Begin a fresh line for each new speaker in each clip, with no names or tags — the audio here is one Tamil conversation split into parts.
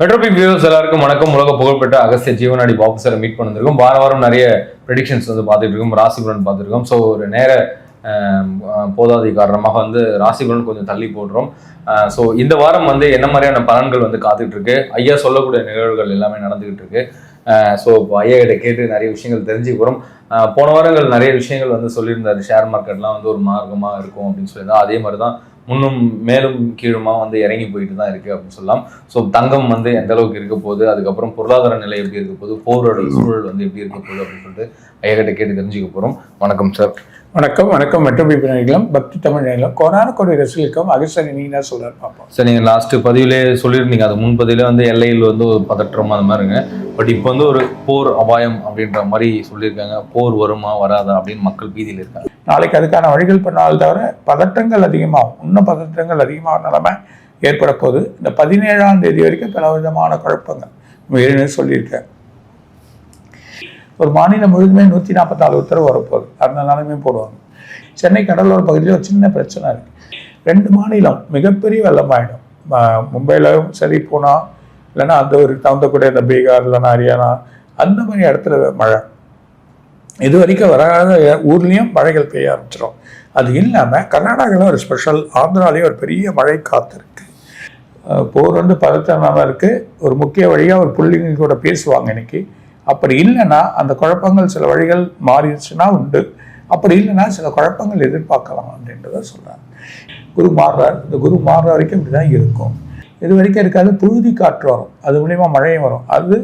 மெட்ரோபிக் வியூஸ் எல்லாருக்கும் வணக்கம். உலக புகழ்பெற்ற அகஸ்திய ஜீவனாடி பாக்ஸரை மீட் பண்ணிருக்கோம் வார வாரம் நிறைய ப்ரெடிக்ஷன்ஸ் வந்து பார்த்துட்டு இருக்கோம். ராசிபுரன் பார்த்துருக்கோம். ஸோ ஒரு நேர போதாதி காரணமாக வந்து ராசிபுரன் கொஞ்சம் தள்ளி போடுறோம். ஸோ இந்த வாரம் வந்து என்ன மாதிரியான பலன்கள் வந்து காத்துக்கிட்டு இருக்கு? ஐயா சொல்லக்கூடிய நிகழ்வுகள் எல்லாமே நடந்துகிட்டு இருக்கு. ஸோ இப்போ ஐயா கிட்ட கேட்டு நிறைய விஷயங்கள் தெரிஞ்சுக்கிறோம் போகிறோம் போன வாரங்கள் நிறைய விஷயங்கள் வந்து சொல்லியிருந்தாரு. ஷேர் மார்க்கெட்லாம் வந்து ஒரு மார்க்கமாக இருக்கும் அப்படின்னு சொல்லியிருந்தா அதே மாதிரி தான் முன்னும் மேலும் கீழுமா வந்து இறங்கி போயிட்டு தான் இருக்கு அப்படின்னு சொல்லலாம். ஸோ தங்கம் வந்து எந்த அளவுக்கு இருக்க போகுது அதுக்கப்புறம் பொருளாதார நிலை எப்படி இருக்க போகுது போரோட சூழல் வந்து எப்படி இருக்க போகுது அப்படின்னு சொல்லிட்டு ஐயா கிட்ட கேட்டு தெரிஞ்சுக்க போறோம். வணக்கம் சார்
வணக்கம் வணக்கம். மற்றும் பிரிவினர்களும் பக்தி தமிழ் நேரம். கோரான கொடி ரசிகளுக்கும் அகசனி நீங்க சொல்றாரு பார்ப்போம்.
சார் நீங்கள் லாஸ்ட் பதிவிலே சொல்லியிருந்தீங்க. அது முன் பதிவிலே வந்து எல்லையில் வந்து ஒரு பதற்றம் அந்த மாதிரிங்க பட் இப்போ வந்து ஒரு போர் அபாயம் அப்படின்ற மாதிரி சொல்லியிருக்காங்க. போர் வருமா வராதா அப்படின்னு மக்கள் பீதியில் இருக்காங்க.
நாளைக்கு அதுக்கான வழிகள் பண்ணால் தவிர பதற்றங்கள் அதிகமாகும். இன்னும் பதற்றங்கள் அதிகமாக நிலைமை ஏற்பட போகுது. இந்த பதினேழாம் தேதி வரைக்கும் பல விதமான குழப்பங்கள் ஏற்கனவே சொல்லியிருக்கேன். ஒரு மாநிலம் முழுதுமே நூற்றி நாற்பத்தாலு உத்தரவு வரப்போகுது. அந்த நிலைமையும் போடுவாங்க. சென்னை கடலோர பகுதியில் ஒரு சின்ன பிரச்சனை இருக்கு. ரெண்டு மாநிலம் மிகப்பெரிய வெள்ளமாயிடும். ம- மும்பையிலும் சரி போனா இல்லைன்னா அந்த ஒரு தகுந்தக்கூடிய இந்த பீகார் இல்லைன்னா ஹரியானா அந்த மாதிரி இடத்துல மழை. இது வரைக்கும் வராத ஊர்லேயும் மழைகள் பெய்ய ஆரம்பிச்சிடும். அது இல்லாமல் கர்நாடகாவில் ஒரு ஸ்பெஷல் ஆந்திராலேயும் ஒரு பெரிய மழை காத்திருக்கு இருக்குது போர் வந்து பதற்றமாக இருக்குது ஒரு முக்கிய வழியாக ஒரு புள்ளிங்க கூட பேசுவாங்க இன்னைக்கு. அப்படி இல்லைன்னா அந்த குழப்பங்கள் சில வழிகள் மாறிடுச்சுன்னா உண்டு. அப்படி இல்லைன்னா சில குழப்பங்கள் எதிர்பார்க்கலாம் அப்படின்றத சொல்கிறாங்க குரு மாறுறார். இந்த குரு மாறுற வரைக்கும் இப்படி தான் இருக்கும். இது வரைக்கும் இருக்காது புழுதி காற்று வரும். அது மூலிமா மழையும் வரும். அது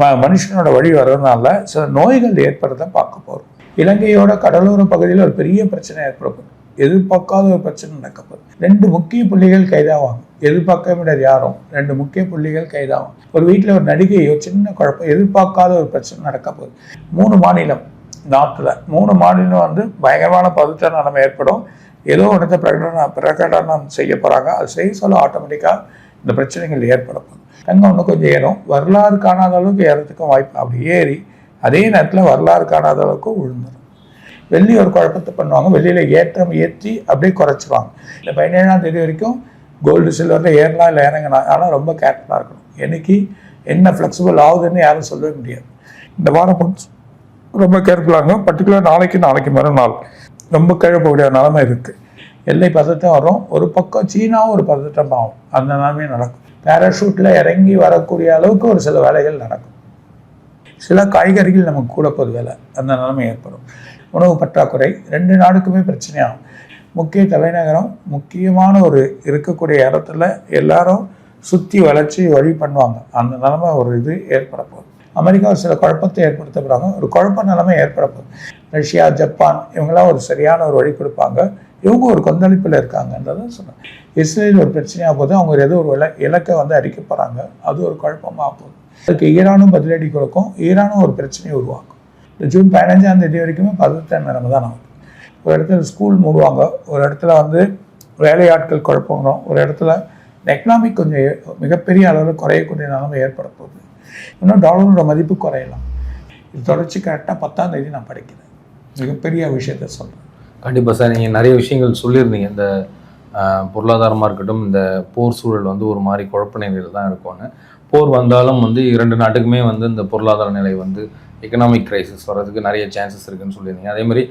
ம மனுஷனோட வழி வர்றதுனால சில நோய்கள் ஏற்படுறத பார்க்க போகிறோம் இலங்கையோட கடலோர பகுதியில் ஒரு பெரிய பிரச்சனை ஏற்படப்படும் எதிர்பார்க்காத ஒரு பிரச்சனை நடக்கப்படும் ரெண்டு முக்கிய புள்ளிகள் கைதாவாங்க. எதிர்பார்க்க முடியாது யாரும் ரெண்டு முக்கிய புள்ளிகள் கைதாகும். ஒரு வீட்டில் ஒரு நடிகையோ சின்ன குழப்பம் எதிர்பார்க்காத ஒரு பிரச்சனை நடக்க போகுது. மூணு மாநிலம் நார்த்தில் மூணு மாநிலம் வந்து பயங்கரமான பதற்ற நிலைமை ஏற்படும். ஏதோ ஒரு இடத்த பிரகடனம் பிரகடனம் செய்ய போகிறாங்க அது செய்ய சொல்ல ஆட்டோமேட்டிக்காக இந்த பிரச்சனைகள் ஏற்படும் அங்கே ஒன்று இன்னும் கொஞ்சம் ஏறும். வரலாறு காணாத அளவுக்கு ஏறத்துக்கும் வாய்ப்பு அப்படி ஏறி அதே நேரத்தில் வரலாறு காணாத அளவுக்கு விழுந்துடும் வெள்ளி ஒரு குழப்பத்தை பண்ணுவாங்க. வெளியில் ஏற்றம் ஏற்றி அப்படியே குறைச்சிருவாங்க. இந்த பதினேழாம் தேதி வரைக்கும் கோல்டு சில்வரில் ஏறலாம் இல்லை இறங்கலாம். ஆனால் ரொம்ப கேர்ஃபுல்லாக இருக்கணும். என்னைக்கு என்ன ஃப்ளெக்சிபிள் ஆகுதுன்னு யாரும் சொல்லவே முடியாது. இந்த வாரம் ரொம்ப கேர்ஃபுல்லாக பர்டிகுலர் நாளைக்கு நாளைக்கு மறுநாள். ரொம்ப கிழப்பக்கூடிய நிலைமை இருக்குது எல்லை பதட்டம் வரும். ஒரு பக்கம் சீனாவும் ஒரு பதட்டம் ஆகும். அந்த நிலைமையும் நடக்கும். பேராஷூட்டில் இறங்கி வரக்கூடிய அளவுக்கு ஒரு சில வேலைகள் நடக்கும். சில காய்கறிகள் நமக்கு கூட போகுது வேலை. அந்த நிலைமை ஏற்படும். உணவு பற்றாக்குறை. ரெண்டு நாடுக்குமே பிரச்சனையாகும் முக்கிய தலைநகரம் முக்கியமான ஒரு இருக்கக்கூடிய இடத்துல எல்லாரும் சுற்றி வளர்ச்சி வழி பண்ணுவாங்க. அந்த நிலமை ஒரு இது ஏற்பட போகுது. அமெரிக்கா சில குழப்பத்தை ஏற்படுத்த போகிறாங்க ஒரு குழப்ப நிலைமை ஏற்பட போகுது. ரஷ்யா ஜப்பான் இவங்கெல்லாம் ஒரு சரியான ஒரு வழி கொடுப்பாங்க. இவங்க ஒரு கொந்தளிப்பில் இருக்காங்கன்றதை சொன்னேன் இஸ்ரேல் ஒரு பிரச்சனையாக போது அவங்க ஏதோ ஒரு இல இலக்கை வந்து அடிக்க போகிறாங்க அது ஒரு குழப்பமாக போகுது. அதுக்கு ஈரானும் பதிலடி கொடுக்கும். ஈரானும் ஒரு பிரச்சனையை உருவாக்கும். இந்த ஜூன் பதினஞ்சாம் தேதி வரைக்குமே பதற்ற நிலைமை தான் ஆகும் ஒரு இடத்துல ஸ்கூல் மூடுவாங்க. ஒரு இடத்துல வந்து வேலையாட்கள் குழப்பம். வரும் ஒரு இடத்துல எக்கனாமிக் கொஞ்சம் ஏ- மிகப்பெரிய அளவில் குறையக்கூடிய நிலைமை ஏற்பட போகுது. இன்னும் டாலரோட மதிப்பு குறையலாம். இது தொடர்ச்சி கரெக்டாக பத்தாம் தேதி நான் படிக்கிறேன். மிகப்பெரிய விஷயத்த சொல்கிறேன்
கண்டிப்பாக சார் நீங்கள் நிறைய விஷயங்கள் சொல்லியிருந்தீங்க. இந்த பொருளாதாரமாக இருக்கட்டும் இந்த போர் சூழல் வந்து ஒரு மாதிரி குழப்ப நிலையில் தான் இருக்கும்னு. போர் வந்தாலும் வந்து இரண்டு நாட்டுக்குமே வந்து இந்த பொருளாதார நிலை வந்து எக்கனாமிக் கிரைசிஸ் வர்றதுக்கு நிறைய சான்சஸ் இருக்குன்னு சொல்லியிருந்தீங்க. அதே மாதிரி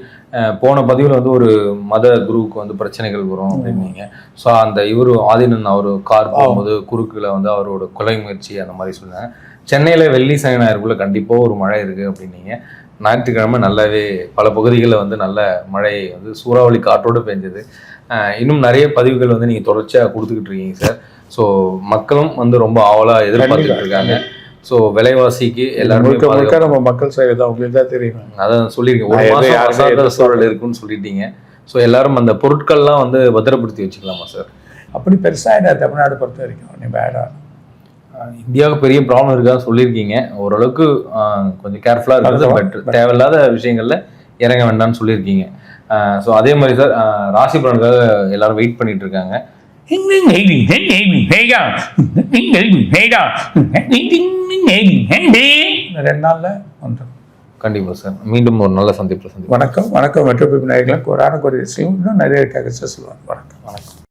போன பதிவில் வந்து ஒரு மத குருவுக்கு வந்து பிரச்சனைகள் வரும் அப்படின்னீங்க. ஸோ அந்த இவர் ஆதினன் அவர் கார் போகும்போது குறுக்குல வந்து அவரோட கொலை முயற்சி அந்த மாதிரி சொன்னாங்க. சென்னையில் வெள்ளி சனி ஞாயிறுக்குள்ள கண்டிப்பாக ஒரு மழை இருக்குது அப்படின்னீங்க. ஞாயிற்றுக்கிழமை நல்லாவே பல பகுதிகளில் வந்து நல்ல மழை வந்து சூறாவளி காற்றோடு பெஞ்சது இன்னும் நிறைய பதிவுகள் வந்து நீங்கள் தொடர்ச்சியாக கொடுத்துக்கிட்டு இருக்கீங்க சார். ஸோ மக்களும் வந்து ரொம்ப ஆவலாக எதிர்பார்த்துட்டு இருக்காங்க. ஸோ விலைவாசிக்கு எல்லாருமே
நம்ம மக்கள் செய்வது அவங்களுக்கு தான் தெரியும்
அதான் சொல்லியிருக்கேன் ஒரு மாதம். சூழல் இருக்குன்னு சொல்லிட்டீங்க ஸோ எல்லாரும் அந்த பொருட்கள்லாம் வந்து பத்திரப்படுத்தி வச்சுக்கலாமா சார்
அப்படி பெருசாக என்ன தமிழ்நாடு பொறுத்த வரைக்கும் நீ பேடா
ஆஹ் இந்தியாவுக்கு பெரிய ப்ராப்ளம் இருக்கான்னு சொல்லியிருக்கீங்க ஓரளவுக்கு கொஞ்சம் கேர்ஃபுல்லாக இருக்கிறது. பெட்டர் தேவையில்லாத விஷயங்கள்ல இறங்க வேண்டாம்னு சொல்லியிருக்கீங்க ஸோ அதே மாதிரி சார் ராசி பலனுக்காக எல்லாரும் வெயிட் பண்ணிட்டு இருக்காங்க
ரெண்டு நாள்ல வந்துடும்
கண்டிப்பா சார் மீண்டும் ஒரு நல்ல சந்திப்பில் சந்திப்போம்.
வணக்கம் வணக்கம். நாயகர்களுக்கு ஒரு ஆணுக்கு ஒரு விஷயம் இன்னும் நிறைய சார் சொல்லுவாங்க. வணக்கம்
வணக்கம்.